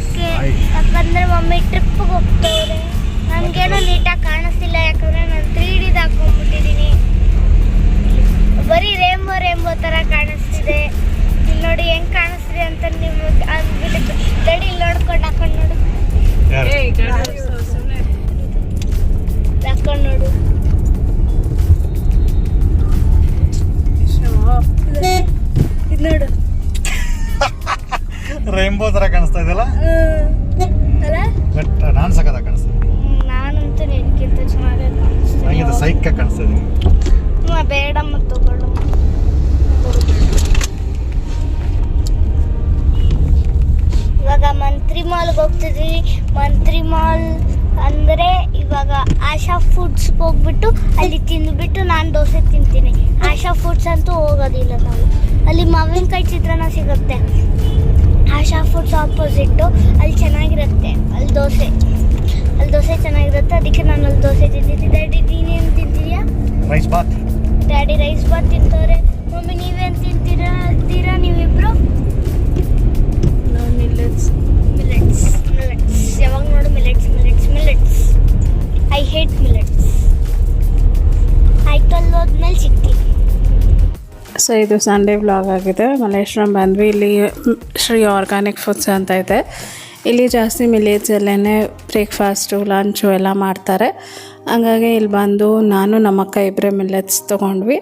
Side. ಯಾಕಂದ್ರೆ mummy ಟ್ರಿಪ್ಗೆ ಹೋಗ್ತವ್ರೆ. ನನಗೇನೋ ನೀಟಾಗಿ ಕಾಣಿಸ್ತಿಲ್ಲ ಯಾಕಂದ್ರೆ ನಾನು ತ್ರೀ ಡಿದು ಹಾಕೊಂಡ್ಬಿಟ್ಟಿದ್ದೀನಿ ಬರೀ ರೇಂಬೋ ರೇಂಬೋ ಥರ ಕಾಣಿಸ್ತಿದೆ. ಇಲ್ಲಿ ನೋಡಿ ಹೆಂಗ್ ಕಾಣಿಸ್ತಿದೆ ಅಂತ ನಿಮಗೆ ಅಂದ್ಬಿಟ್ಟು ಗಡಿ ಇಲ್ಲಿ ನೋಡ್ಕೊಂಡು ಹಾಕೊಂಡು ನೋಡು. ಸೈಕ್ ಕಾಣಿಸ್ತದೆ ಇವಾಗ ಮಂತ್ರಿ ಮಾಲ್ಗೆ ಹೋಗ್ತಿದ್ವಿ. ಮಂತ್ರಿ ಮಾಲ್ ಅಂದರೆ ಇವಾಗ ಆಶಾ ಫುಡ್ಸ್ಗೆ ಹೋಗ್ಬಿಟ್ಟು ಅಲ್ಲಿ ತಿಂದ್ಬಿಟ್ಟು ನಾನು ದೋಸೆ ತಿಂತೀನಿ. ಆಶಾ ಫುಡ್ಸ್ ಅಂತೂ ಹೋಗೋದಿಲ್ಲ ನಾವು. ಅಲ್ಲಿ ಮಾವಿನಕಾಯಿ ಚಿತ್ರಾನ್ನ ಸಿಗುತ್ತೆ. ಆಶಾ ಫುಡ್ಸ್ ಆಪೋಸಿಟ್ಟು ಅಲ್ಲಿ ಚೆನ್ನಾಗಿರುತ್ತೆ. ಅಲ್ಲಿ ದೋಸೆ. ಅಲ್ಲಿ ದೋಸೆ ಚೆನ್ನಾಗಿರುತ್ತೆ. ಅದಕ್ಕೆ ನಾನು ಅಲ್ಲಿ ದೋಸೆ ತಿಂತಿದ್ದೆ ಡ್ಯಾಡಿ ನೀನೇನು ತಿಂತಿದ್ಯಾ rice bath daddy rice bath ತಿಂತವ್ರೆ. Mummy ನೀವೇನು ತಿಂತೀರಾ? ಅಂತೀರಾ ನೀವಿಬ್ರು? ಮಿಲೆಟ್ಸ್ ಮಿಲೆಟ್ಸ್ ಯಾವಾಗ ನೋಡು millets millets millets I hate millets ಆಯ್ತಲ್ಲಿ ಹೋದ್ಮೇಲೆ ಸಿಗ್ತೀವಿ ಸೊ ಇದು ಸಂಡೇ ವ್ಲಾಗ್ ಆಗಿದೆ. ಮಲ್ಲೇಶ್ವರಂ ಬಂದ್ವಿ. ಇಲ್ಲಿ ಶ್ರೀ ಆರ್ಗಾನಿಕ್ ಫುಡ್ಸ್ ಅಂತ ಇದೆ. ಇಲ್ಲಿ ಜಾಸ್ತಿ ಮಿಲೇಜಲ್ಲೇ ಬ್ರೇಕ್ಫಾಸ್ಟು ಲಂಚು ಎಲ್ಲ ಮಾಡ್ತಾರೆ. ಹಂಗಾಗಿ ಇಲ್ಲಿ ಬಂದು ನಾನು, ನಮ್ಮಕ್ಕ ಇಬ್ಬರೇ ಮಿಲ್ಲೆಟ್ಸ್ ತೊಗೊಂಡ್ವಿ.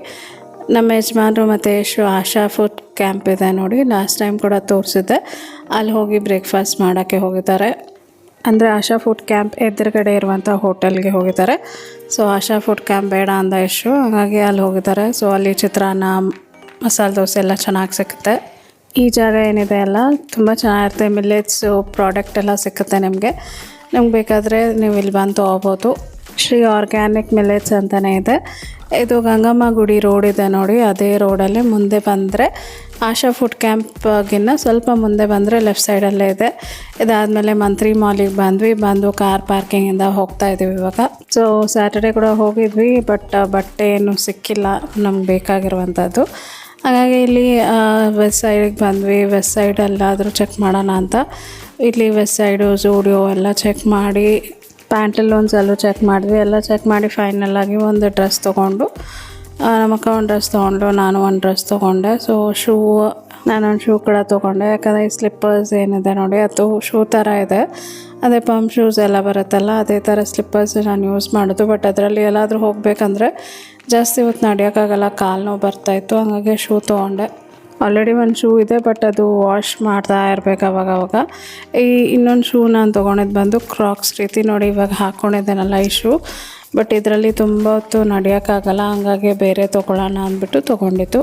ನಮ್ಮ ಯಜಮಾನರು ಮತ್ತು ಯಶು ಆಶಾ ಫುಡ್ ಕ್ಯಾಂಪ್ ಇದೆ ನೋಡಿ. ಲಾಸ್ಟ್ ಟೈಮ್ ಕೂಡ ತೋರಿಸಿದ್ದೆ. ಅಲ್ಲಿ ಹೋಗಿ ಬ್ರೇಕ್ಫಾಸ್ಟ್ ಮಾಡೋಕ್ಕೆ ಹೋಗಿದ್ದಾರೆ. ಅಂದರೆ ಆಶಾ ಫುಡ್ ಕ್ಯಾಂಪ್ ಎದುರುಗಡೆ ಇರುವಂಥ ಹೋಟೆಲ್ಗೆ ಹೋಗಿದ್ದಾರೆ. ಸೊ ಆಶಾ ಫುಡ್ ಕ್ಯಾಂಪ್ ಬೇಡ ಅಂದ ಇಷ್ಟು ಹಾಗಾಗಿ ಅಲ್ಲಿ ಹೋಗಿದ್ದಾರೆ. ಸೊ ಅಲ್ಲಿ ಚಿತ್ರಾನ್ನ, ಮಸಾಲೆ ದೋಸೆ ಎಲ್ಲ ಚೆನ್ನಾಗಿ ಸಿಗುತ್ತೆ ಈ ಜಾಗ ಏನಿದೆ ಅಲ್ಲ, ತುಂಬ ಚೆನ್ನಾಗಿರುತ್ತೆ. ಮಿಲ್ಲೆಟ್ಸು ಪ್ರಾಡಕ್ಟ್ ಎಲ್ಲ ಸಿಗುತ್ತೆ ನಿಮಗೆ. ನಿಮ್ಗೆ ಬೇಕಾದರೆ ನೀವು ಇಲ್ಲಿ ಬಂದು ತೊಗೋಬೋದು. ಶ್ರೀ ಆರ್ಗ್ಯಾನಿಕ್ ಮಿಲೇಟ್ಸ್ ಅಂತಲೇ ಇದೆ. ಇದು ಗಂಗಮ್ಮ ಗುಡಿ ರೋಡ್ ಇದೆ ನೋಡಿ, ಅದೇ ರೋಡಲ್ಲಿ ಮುಂದೆ ಬಂದರೆ ಆಶಾ ಫುಡ್ ಕ್ಯಾಂಪ್ಗಿನ್ನ ಸ್ವಲ್ಪ ಮುಂದೆ ಬಂದರೆ ಲೆಫ್ಟ್ ಸೈಡಲ್ಲೇ ಇದೆ. ಇದಾದಮೇಲೆ ಮಂತ್ರಿ ಮಾಲಿಗೆ ಬಂದ್ವಿ, ಬಂದು ಕಾರ್ ಪಾರ್ಕಿಂಗಿಂದ ಹೋಗ್ತಾ ಇದ್ದೀವಿ ಇವಾಗ. ಸೊ ಸ್ಯಾಟರ್ಡೆ ಕೂಡ ಹೋಗಿದ್ವಿ ಬಟ್ ಬಟ್ಟೆ ಏನು ಸಿಕ್ಕಿಲ್ಲ, ನಮ್ಗೆ ಬೇಕಾಗಿರುವಂಥದ್ದು ಹಾಗಾಗಿ ಇಲ್ಲಿ ವೆಸ್ಟ್ ಸೈಡಿಗೆ ಬಂದ್ವಿ ವೆಸ್ಟ್ ಸೈಡಲ್ಲಾದರೂ ಚೆಕ್ ಮಾಡೋಣ ಅಂತ. ಇಲ್ಲಿ ವೆಸ್ಟ್ ಸೈಡು ಜೂಡಿಯೋ ಎಲ್ಲ ಚೆಕ್ ಮಾಡಿ ಪ್ಯಾಂಟಲೂನ್ಸಲ್ಲೂ ಚೆಕ್ ಮಾಡಿದ್ವಿ. ಎಲ್ಲ ಚೆಕ್ ಮಾಡಿ ಫೈನಲ್ ಆಗಿ ಒಂದು ಡ್ರೆಸ್ ತೊಗೊಂಡು ನಮ್ಮಕ್ಕ ಒಂದು ಡ್ರೆಸ್ ತೊಗೊಂಡು ನಾನು ಒಂದು ಡ್ರೆಸ್ ತೊಗೊಂಡೆ. ಸೊ ಶೂ ನಾನೊಂದು ಶೂ ಕೂಡ ತೊಗೊಂಡೆ. ಯಾಕಂದರೆ ಈ ಸ್ಲಿಪ್ಪರ್ಸ್ ಏನಿದೆ ನೋಡಿ, ಅದು ಶೂ ಥರ ಇದೆ. ಅದೇ ಪಂಪ್ ಶೂಸ್ ಎಲ್ಲ ಬರುತ್ತಲ್ಲ, ಅದೇ ಥರ ಸ್ಲಿಪ್ಪರ್ಸ್ ನಾನು ಯೂಸ್ ಮಾಡೋದು. ಬಟ್ ಅದರಲ್ಲಿ ಎಲ್ಲಾದರೂ ಹೋಗಬೇಕಂದ್ರೆ ಜಾಸ್ತಿ ಹೊತ್ತು ನಡೆಯೋಕ್ಕಾಗಲ್ಲ ಕಾಲು ನೋವು ಬರ್ತಾಯಿತ್ತು ಹಾಗಾಗಿ ಶೂ ತೊಗೊಂಡೆ. ಆಲ್ರೆಡಿ ಒಂದು ಶೂ ಇದೆ ಬಟ್ ಅದು ವಾಶ್ ಮಾಡ್ತಾ ಇರಬೇಕು ಅವಾಗ ಅವಾಗ. ಈ ಇನ್ನೊಂದು ಶೂ ನಾನು ತೊಗೊಂಡಿದ್ದು ಬಂದು ಕ್ರಾಕ್ಸ್ ರೀತಿ ನೋಡಿ ಇವಾಗ ಹಾಕ್ಕೊಂಡಿದ್ದೇನಲ್ಲ ಈ ಶೂ ಬಟ್ ಇದರಲ್ಲಿ ತುಂಬ ಹೊತ್ತು ನಡೆಯೋಕ್ಕಾಗಲ್ಲ, ಹಂಗಾಗಿ ಬೇರೆ ತೊಗೊಳ್ಳೋಣ ಅಂದ್ಬಿಟ್ಟು ತೊಗೊಂಡಿದ್ದು.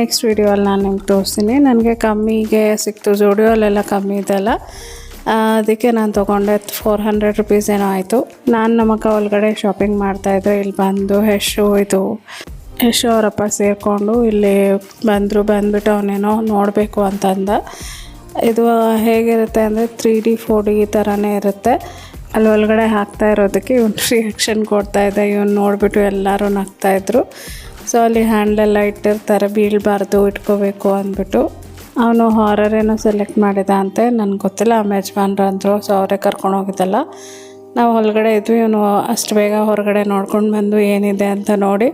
ನೆಕ್ಸ್ಟ್ ವೀಡಿಯೋಲ್ಲಿ ನಾನು ನಿಮ್ಗೆ ತೋರಿಸ್ತೀನಿ. ನನಗೆ ಕಮ್ಮಿಗೆ ಸಿಕ್ತು ಜೋಡಿಯೋಲೆಲ್ಲ ಕಮ್ಮಿ ಇದೆಲ್ಲ ಅದಕ್ಕೆ ನಾನು ತೊಗೊಂಡೆ ಫೋರ್ ಹಂಡ್ರೆಡ್ ರುಪೀಸ್ ಏನೋ ಆಯಿತು. ನಾನು ನಮ್ಮಕ್ಕ ಒಳಗಡೆ ಶಾಪಿಂಗ್ ಮಾಡ್ತಾಯಿದ್ದೆ ಇಲ್ಲಿ ಬಂದು ಹೆಶು ಇದು. ಯಶು ಅವರಪ್ಪ ಸೇರಿಕೊಂಡು ಇಲ್ಲಿ ಬಂದರು, ಬಂದ್ಬಿಟ್ಟು ಅವನೇನೋ ನೋಡಬೇಕು ಅಂತಂದ. ಇದು ಹೇಗಿರುತ್ತೆ ಅಂದರೆ ತ್ರೀ ಡಿ ಫೋರ್ ಡಿ ಈ ಥರನೇ ಇರುತ್ತೆ. ಅಲ್ಲಿ ಒಳಗಡೆ ಹಾಕ್ತಾ ಇರೋದಕ್ಕೆ ಇವನು ರಿಯಾಕ್ಷನ್ ಕೊಡ್ತಾ ಇದ್ದ ಇವನು ನೋಡಿಬಿಟ್ಟು ಎಲ್ಲರೂ ನಗ್ತಾಯಿದ್ರು ಸೊ ಅಲ್ಲಿ ಹ್ಯಾಂಡ್ಲೆಲ್ಲ ಇಟ್ಟಿರ್ತಾರೆ, ಬೀಳಬಾರ್ದು, ಇಟ್ಕೋಬೇಕು ಅಂದ್ಬಿಟ್ಟು. ಅವನು ಹಾರರ್ ಏನೋ ಸೆಲೆಕ್ಟ್ ಮಾಡಿದ ಅಂತೆ, ನನಗೆ ಗೊತ್ತಿಲ್ಲ. ಆ ಯಜಮಾನ್ರು ಅಂದರು ಸೊ ಅವರೇ ಕರ್ಕೊಂಡು ಹೋಗಿದ್ದಲ್ಲ. ನಾವು ಹೊರಗಡೆ ಇದ್ವಿ ಇವನು ಅಷ್ಟು ಬೇಗ ಹೊರಗಡೆ ನೋಡ್ಕೊಂಡು ಬಂದು ಏನಿದೆ ಅಂತ ನೋಡಿ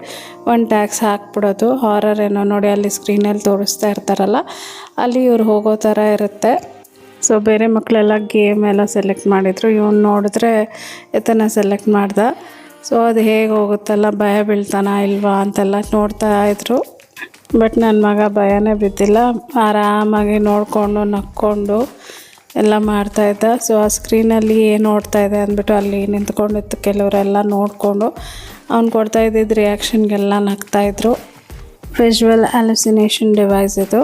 ಒಂದು ಟ್ಯಾಕ್ಸ್ ಹಾಕ್ಬಿಡೋದು. ಹಾರರ್ ಏನೋ ನೋಡಿ ಅಲ್ಲಿ ಸ್ಕ್ರೀನಲ್ಲಿ ತೋರಿಸ್ತಾ ಇರ್ತಾರಲ್ಲ, ಅಲ್ಲಿ ಇವ್ರು ಹೋಗೋ ಥರ ಇರುತ್ತೆ. ಸೊ ಬೇರೆ ಮಕ್ಕಳೆಲ್ಲ ಗೇಮ್ ಎಲ್ಲ ಸೆಲೆಕ್ಟ್ ಮಾಡಿದರು. ಇವನು ನೋಡಿದ್ರೆ ಎತ್ತನ ಸೆಲೆಕ್ಟ್ ಮಾಡ್ದ. ಸೊ ಅದು ಹೇಗೆ ಹೋಗುತ್ತಲ್ಲ, ಭಯ ಬೀಳ್ತಾನ ಇಲ್ವಾ ಅಂತೆಲ್ಲ ನೋಡ್ತಾ ಇದ್ರು. ಬಟ್ ನನ್ನ ಮಗ ಭಯನೇ ಬಿದ್ದಿಲ್ಲ. ಆರಾಮಾಗಿ ನೋಡಿಕೊಂಡು, ನಕ್ಕೊಂಡು ಎಲ್ಲ ಮಾಡ್ತಾಯಿದ್ದ ಸೊ ಆ ಸ್ಕ್ರೀನಲ್ಲಿ ಏನು ನೋಡ್ತಾ ಇದೆ ಅಂದ್ಬಿಟ್ಟು ಅಲ್ಲಿ ನಿಂತ್ಕೊಂಡಿತ್ತು ಕೆಲವರೆಲ್ಲ ನೋಡಿಕೊಂಡು. ಅವ್ನು ಕೊಡ್ತಾ ಇದ್ದಿದ್ದ ರಿಯಾಕ್ಷನ್ಗೆಲ್ಲ ನಗ್ತಾಯಿದ್ರು ವಿಜುವಲ್ ಅಲುಸಿನೇಷನ್ ಡಿವೈಸ್ ಇದು.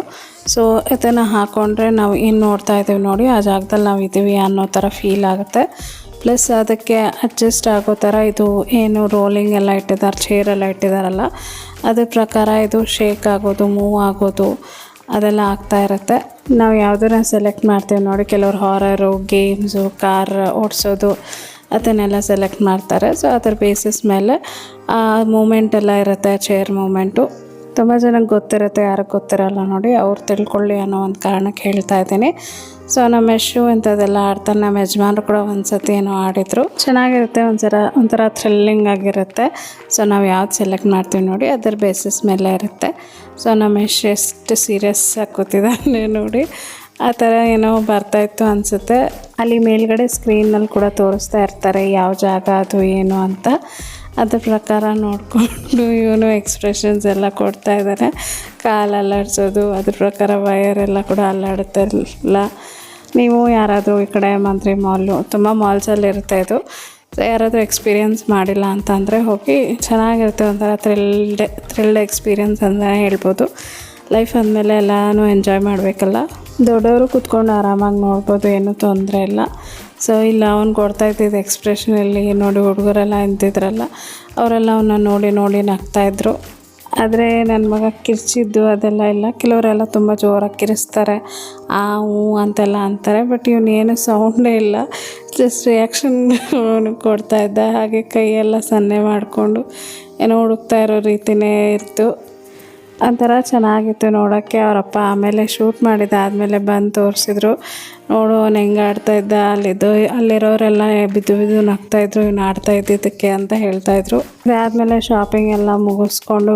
ಸೊ ಇದನ್ನು ಹಾಕ್ಕೊಂಡ್ರೆ ನಾವು ಏನು ನೋಡ್ತಾ ಇದ್ದೀವಿ ನೋಡಿ, ಆ ಜಾಗದಲ್ಲಿ ನಾವು ಇದ್ದೀವಿ ಅನ್ನೋ ಥರ ಫೀಲ್ ಆಗುತ್ತೆ. ಪ್ಲಸ್ ಅದಕ್ಕೆ ಅಡ್ಜಸ್ಟ್ ಆಗೋ ಥರ ಇದು ಏನು ರೋಲಿಂಗ್ ಎಲ್ಲ ಇಟ್ಟಿದ್ದಾರೆ ಚೇರೆಲ್ಲ ಇಟ್ಟಿದ್ದಾರಲ್ಲ ಅದ್ರ ಪ್ರಕಾರ ಇದು ಶೇಕ್ ಆಗೋದು ಮೂವ್ ಆಗೋದು ಅದೆಲ್ಲ ಆಗ್ತಾ ಇರುತ್ತೆ. ನಾವು ಯಾವುದನ್ನ ಸೆಲೆಕ್ಟ್ ಮಾಡ್ತೀವಿ ನೋಡಿ, ಕೆಲವ್ರು ಹಾರರು ಗೇಮ್ಸು ಕಾರ್ ಓಡಿಸೋದು ಅದನ್ನೆಲ್ಲ ಸೆಲೆಕ್ಟ್ ಮಾಡ್ತಾರೆ. ಸೊ ಅದರ ಬೇಸಿಸ್ ಮೇಲೆ, ಆ ಮೂಮೆಂಟ್ ಎಲ್ಲ ಇರುತ್ತೆ ಚೇರ್ ಮೂಮೆಂಟು ತುಂಬ ಜನಕ್ಕೆ ಗೊತ್ತಿರುತ್ತೆ, ಯಾರಿಗೆ ಗೊತ್ತಿರಲ್ಲ ನೋಡಿ, ಅವ್ರು ತಿಳ್ಕೊಳ್ಳಿ ಅನ್ನೋ ಒಂದು ಕಾರಣಕ್ಕೆ ಹೇಳ್ತಾ ಇದ್ದೀನಿ. ಸೊ ನಮ್ಮ ಯಶು ಇಂಥದ್ದೆಲ್ಲ ಆಡ್ತಾರೆ. ನಮ್ಮ ಯಜಮಾನರು ಕೂಡ ಒಂದು ಸತಿ ಏನೋ ಆಡಿದರು. ಚೆನ್ನಾಗಿರುತ್ತೆ, ಒಂಥರ ಒಂಥರ ಥ್ರಿಲ್ಲಿಂಗ್ ಆಗಿರುತ್ತೆ. ಸೊ ನಾವು ಯಾವ್ದು ಸೆಲೆಕ್ಟ್ ಮಾಡ್ತೀವಿ ನೋಡಿ, ಅದರ ಬೇಸಿಸ್ ಮೇಲೆ ಇರುತ್ತೆ. ಸೊ ನಮ್ಮ ಯಶ್ ಎಷ್ಟು ಸೀರಿಯಸ್ ಹಾಕೋತಿದ್ದಾನೆ ಕೂತಿದ್ದಾನೆ ನೋಡಿ. ಆ ಥರ ಏನೋ ಬರ್ತಾಯಿತ್ತು ಅನಿಸುತ್ತೆ. ಅಲ್ಲಿ ಮೇಲ್ಗಡೆ ಸ್ಕ್ರೀನಲ್ಲಿ ಕೂಡ ತೋರಿಸ್ತಾ ಇರ್ತಾರೆ ಯಾವ ಜಾಗ ಅದು ಏನು ಅಂತ. ಅದ್ರ ಪ್ರಕಾರ ನೋಡಿಕೊಂಡು ಇವನು ಎಕ್ಸ್ಪ್ರೆಷನ್ಸ್ ಎಲ್ಲ ಕೊಡ್ತಾ ಇದ್ದಾನೆ. ಕಾಲು ಅಲ್ಲಾಡ್ಸೋದು, ಅದ್ರ ಪ್ರಕಾರ ವಯರೆಲ್ಲ ಕೂಡ ಅಲ್ಲಾಡುತ್ತಿರಲಿಲ್ಲ ನೀವು ಯಾರಾದರೂ ಈ ಕಡೆ ಮಂತ್ರಿ ಮಾಲು ತುಂಬ ಮಾಲ್ಸಲ್ಲಿ ಇರುತ್ತೆ ಇದು ಯಾರಾದರೂ ಎಕ್ಸ್ಪೀರಿಯನ್ಸ್ ಮಾಡಿಲ್ಲ ಅಂತಂದರೆ ಹೋಗಿ ಚೆನ್ನಾಗಿರುತ್ತೆ ಒಂಥರ ಥ್ರಿಲ್ಡ್ ಥ್ರಿಲ್ಡ್ ಎಕ್ಸ್ಪೀರಿಯನ್ಸ್ ಅಂತಲೇ ಹೇಳ್ಬೋದು. ಲೈಫ್ ಅಂದಮೇಲೆ ಎಲ್ಲನೂ ಎಂಜಾಯ್ ಮಾಡಬೇಕಲ್ಲ. ದೊಡ್ಡವರು ಕೂತ್ಕೊಂಡು ಆರಾಮಾಗಿ ನೋಡ್ಬೋದು, ಏನೂ ತೊಂದರೆ ಇಲ್ಲ. ಸೊ ಇಲ್ಲ, ಅವ್ನು ಕೊಡ್ತಾ ಇದ್ದಿದ್ದು ಎಕ್ಸ್ಪ್ರೆಷನಲ್ಲಿ ನೋಡಿ ಹುಡುಗರೆಲ್ಲ ನಿಂತಿದ್ರಲ್ಲ, ಅವರೆಲ್ಲ ಅವನ್ನ ನೋಡಿ ನೋಡಿ ನಗ್ತಾಯಿದ್ರು ಆದರೆ ನನ್ನ ಮಗ ಕಿರ್ಚಿದ್ದು ಅದೆಲ್ಲ ಇಲ್ಲ. ಕೆಲವರೆಲ್ಲ ತುಂಬ ಜೋರಾಗಿ ಕಿರಿಸ್ತಾರೆ. ಆ, ಹ್ಞೂ ಅಂತೆಲ್ಲ ಅಂತಾರೆ. ಬಟ್ ಇವನೇನು ಸೌಂಡೇ ಇಲ್ಲ. ಜಸ್ಟ್ ರಿಯಾಕ್ಷನ್ ಕೊಡ್ತಾ ಇದ್ದ. ಹಾಗೆ ಕೈಯೆಲ್ಲ ಸನ್ನೆ ಮಾಡಿಕೊಂಡು ಏನೋ ಹುಡುಕ್ತಾ ಇರೋ ರೀತಿನೇ ಇತ್ತು ಒಂಥರ ಚೆನ್ನಾಗಿತ್ತು ನೋಡೋಕ್ಕೆ ಅವರಪ್ಪ ಆಮೇಲೆ ಶೂಟ್ ಮಾಡಿದ ಆದಮೇಲೆ ಬಂದು ತೋರಿಸಿದ್ರು. ನೋಡು ಅವ್ನು ಹೆಂಗೆ ಇದ್ದ, ಅಲ್ಲಿದ್ದು, ಅಲ್ಲಿರೋರೆಲ್ಲ ಬಿದ್ದು ಬಿದ್ದು ನಗ್ತಾಯಿದ್ರು ಇವ್ನು ಆಡ್ತಾ ಇದ್ದಿದ್ದಕ್ಕೆ ಅಂತ ಹೇಳ್ತಾಯಿದ್ರು ಅದಾದಮೇಲೆ ಶಾಪಿಂಗ್ ಎಲ್ಲ ಮುಗಿಸ್ಕೊಂಡು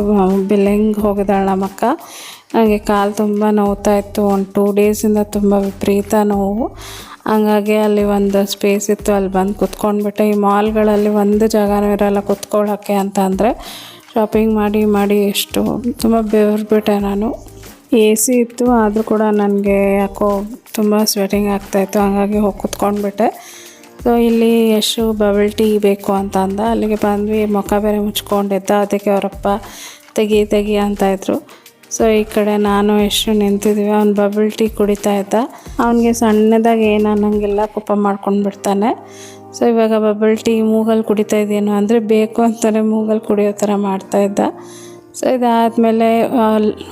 ಬಿಲ್ಲಿಂಗ್ ಹೋಗಿದ್ದಾಳೆ ನಮ್ಮಕ್ಕ ನನಗೆ ಕಾಲು ತುಂಬ ನೋವ್ತಾ ಇತ್ತು, ಒಂದು ಟೂ ಡೇಸಿಂದ ತುಂಬ ವಿಪರೀತ ನೋವು. ಹಂಗಾಗಿ ಅಲ್ಲಿ ಒಂದು ಸ್ಪೇಸ್ ಇತ್ತು, ಅಲ್ಲಿ ಬಂದು ಕುತ್ಕೊಂಡ್ಬಿಟ್ಟೆ. ಈ ಮಾಲ್ಗಳಲ್ಲಿ ಒಂದು ಜಾಗನೂ ಇರೋಲ್ಲ ಕುತ್ಕೊಳ್ಳೋಕ್ಕೆ ಅಂತ ಅಂದರೆ ಶಾಪಿಂಗ್ ಮಾಡಿ ಮಾಡಿ ಎಷ್ಟು. ತುಂಬ ಬೆವರ್ಬಿಟ್ಟೆ ನಾನು. ಎ ಸಿ ಇತ್ತು, ಆದರೂ ಕೂಡ ನನಗೆ ಯಾಕೋ ತುಂಬ ಸ್ವೆಟಿಂಗ್ ಆಗ್ತಾಯಿತ್ತು ಹಾಗಾಗಿ ಹೋಗಿ ಕುತ್ಕೊಂಡ್ಬಿಟ್ಟೆ. ಸೊ ಇಲ್ಲಿ ಎಷ್ಟು ಬಬಲ್ ಟೀ ಬೇಕು ಅಂತ ಅಂದ. ಅಲ್ಲಿಗೆ ಬಂದ್ವಿ, ಮುಖ ಬೇರೆ ಮುಚ್ಕೊಂಡಿದ್ದ ಅದಕ್ಕೆ ಅವರಪ್ಪ ತೆಗಿ ತೆಗಿ ಅಂತ ಇದ್ರು. ಸೊ ಈ ಕಡೆ ನಾನು ಎಷ್ಟು ನಿಂತಿದ್ದೀವಿ. ಅವ್ನು ಬಬಲ್ ಟೀ ಕುಡಿತಾ ಇದ್ದ. ಅವನಿಗೆ ಸಣ್ಣದಾಗಿ ಏನು ಅನ್ನೋಂಗೆಲ್ಲ, ಕೋಪ ಮಾಡ್ಕೊಂಡು ಬಿಡ್ತಾನೆ. ಸೊ ಇವಾಗ ಬಬಲ್ ಟೀ ಮೂಗಲ್ಲಿ ಕುಡಿತಾ ಇದ್ದೇನು ಅಂದರೆ ಬೇಕು ಅಂತಾನೆ ಮೂಗಲ್ಲಿ ಕುಡಿಯೋ ಥರ ಮಾಡ್ತಾ ಇದ್ದ. ಸೊ ಇದಾದಮೇಲೆ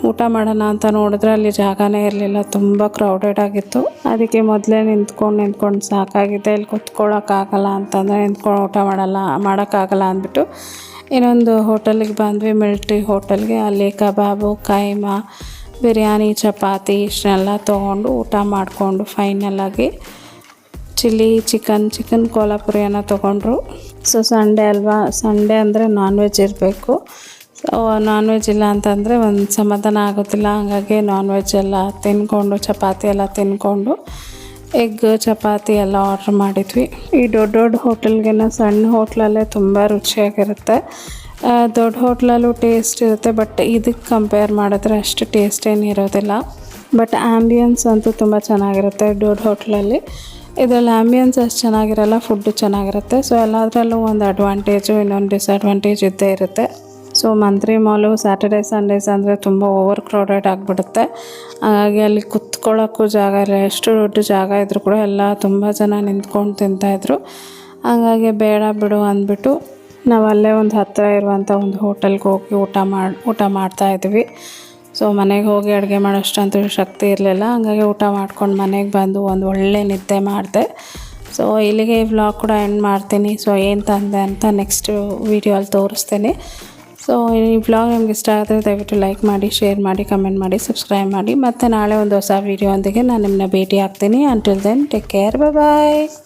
ಊಟ ಮಾಡೋಣ ಅಂತ ನೋಡಿದ್ರೆ ಅಲ್ಲಿ ಜಾಗನೇ ಇರಲಿಲ್ಲ. ತುಂಬ ಕ್ರೌಡೆಡ್ ಆಗಿತ್ತು. ಅದಕ್ಕೆ ಮೊದಲೇ ನಿಂತ್ಕೊಂಡು ನಿಂತ್ಕೊಂಡು ಸಾಕಾಗಿದೆ. ಇಲ್ಲಿ ಕುತ್ಕೊಳ್ಳೋಕ್ಕಾಗಲ್ಲ ಅಂತಂದರೆ ನಿಂತ್ಕೊಂಡು ಊಟ ಮಾಡಲ್ಲ ಮಾಡೋಕ್ಕಾಗಲ್ಲ ಅಂದ್ಬಿಟ್ಟು. ಇನ್ನೊಂದು ಹೋಟೆಲಿಗೆ ಬಂದ್ವಿ, ಮಿಲ್ಟ್ರಿ ಹೋಟೆಲ್ಗೆ. ಅಲ್ಲಿ ಕಬಾಬು, ಕೈಮಾ, ಬಿರಿಯಾನಿ, ಚಪಾತಿ ಇಷ್ಟನ್ನೆಲ್ಲ ತೊಗೊಂಡು ಊಟ ಮಾಡಿಕೊಂಡು ಫೈನಲಾಗಿ ಚಿಲ್ಲಿ ಚಿಕನ್ ಚಿಕನ್ ಕೋಲಾಪುರಿಯನ್ನು ತೊಗೊಂಡ್ರು. ಸೊ ಸಂಡೇ ಅಲ್ವಾ? ಸಂಡೇ ಅಂದರೆ ನಾನ್ ವೆಜ್ ಇರಬೇಕು. ಸೊ ನಾನ್ ವೆಜ್ ಇಲ್ಲ ಅಂತಂದರೆ ಒಂದು ಸಮಾಧಾನ ಆಗೋದಿಲ್ಲ ಹಾಗಾಗಿ ನಾನ್ ವೆಜ್ ಎಲ್ಲ ತಿನ್ಕೊಂಡು, ಚಪಾತಿ ಎಲ್ಲ ತಿನ್ಕೊಂಡು ಎಗ್ ಚಪಾತಿ ಎಲ್ಲ ಆರ್ಡ್ರ್ ಮಾಡಿದ್ವಿ. ಈ ದೊಡ್ಡ ದೊಡ್ಡ ಹೋಟೆಲ್ಗಿನ ಸಣ್ಣ ಹೋಟ್ಲಲ್ಲೇ ತುಂಬ ರುಚಿಯಾಗಿರುತ್ತೆ. ದೊಡ್ಡ ಹೋಟ್ಲಲ್ಲೂ ಟೇಸ್ಟ್ ಇರುತ್ತೆ ಬಟ್ ಇದಕ್ಕೆ ಕಂಪೇರ್ ಮಾಡಿದ್ರೆ ಅಷ್ಟು ಟೇಸ್ಟ್ ಏನು ಇರೋದಿಲ್ಲ. ಬಟ್ ಆ್ಯಂಬಿಯನ್ಸ್ ಅಂತೂ ತುಂಬ ಚೆನ್ನಾಗಿರುತ್ತೆ ದೊಡ್ಡ ಹೋಟ್ಲಲ್ಲಿ. ಇದರಲ್ಲಿ ಆ್ಯಂಬಿಯನ್ಸ್ ಅಷ್ಟು ಚೆನ್ನಾಗಿರಲ್ಲ ಫುಡ್ಡು ಚೆನ್ನಾಗಿರುತ್ತೆ. ಸೊ ಎಲ್ಲದರಲ್ಲೂ ಒಂದು ಅಡ್ವಾಂಟೇಜು ಇನ್ನೊಂದು ಡಿಸ್ಅಡ್ವಾಂಟೇಜ್ ಇದ್ದೇ ಇರುತ್ತೆ. ಸೊ ಮಂತ್ರಿ ಮಾಲು ಸ್ಯಾಟರ್ಡೇ ಸಂಡೇಸ್ ಅಂದರೆ ತುಂಬ ಓವರ್ ಕ್ರೌಡೆಡ್ ಆಗಿಬಿಡುತ್ತೆ. ಹಾಗಾಗಿ ಅಲ್ಲಿ ಕುತ್ಕೊಳ್ಳೋಕ್ಕೂ ಜಾಗ ಇಲ್ಲ, ಎಷ್ಟು ದೊಡ್ಡ ಜಾಗ ಇದ್ದರೂ ಕೂಡ ಎಲ್ಲ ತುಂಬ ಜನ ನಿಂತ್ಕೊಂಡು ತಿಂತಾಯಿದ್ರು ಹಾಗಾಗಿ ಬೇಡ ಬಿಡು ಅಂದ್ಬಿಟ್ಟು ನಾವು ಅಲ್ಲೇ ಒಂದು ಹತ್ತಿರ ಇರುವಂಥ ಒಂದು ಹೋಟೆಲ್ಗೆ ಹೋಗಿ ಊಟ ಮಾಡಿ, ಊಟ ಮಾಡ್ತಾಯಿದ್ವಿ ಸೊ ಮನೆಗೆ ಹೋಗಿ ಅಡುಗೆ ಮಾಡೋಷ್ಟಂತೂ ಶಕ್ತಿ ಇರಲಿಲ್ಲ. ಹಾಗಾಗಿ ಊಟ ಮಾಡ್ಕೊಂಡು ಮನೆಗೆ ಬಂದು ಒಂದು ಒಳ್ಳೆ ನಿದ್ದೆ ಮಾಡಿದೆ. ಸೊ ಇಲ್ಲಿಗೆ ಈ ಕೂಡ ಎಂಡ್ ಮಾಡ್ತೀನಿ. ಸೊ ಏನು ತಂದೆ ಅಂತ ನೆಕ್ಸ್ಟ್ ವೀಡಿಯೋಲ್ಲಿ ತೋರಿಸ್ತೀನಿ. ಸೊ ಈ ವ್ಲಾಗ್ ನಿಮ್ಗೆ ಇಷ್ಟ ಆದರೆ ದಯವಿಟ್ಟು ಲೈಕ್ ಮಾಡಿ ಶೇರ್ ಮಾಡಿ ಕಮೆಂಟ್ ಮಾಡಿ ಸಬ್ಸ್ಕ್ರೈಬ್ ಮಾಡಿ. ಮತ್ತು ನಾಳೆ ಒಂದು ಹೊಸ ವೀಡಿಯೋ ಒಂದಿಗೆ ನಾನು ನಿಮ್ಮನ್ನ ಭೇಟಿ ಆಗ್ತೀನಿ until then take care bye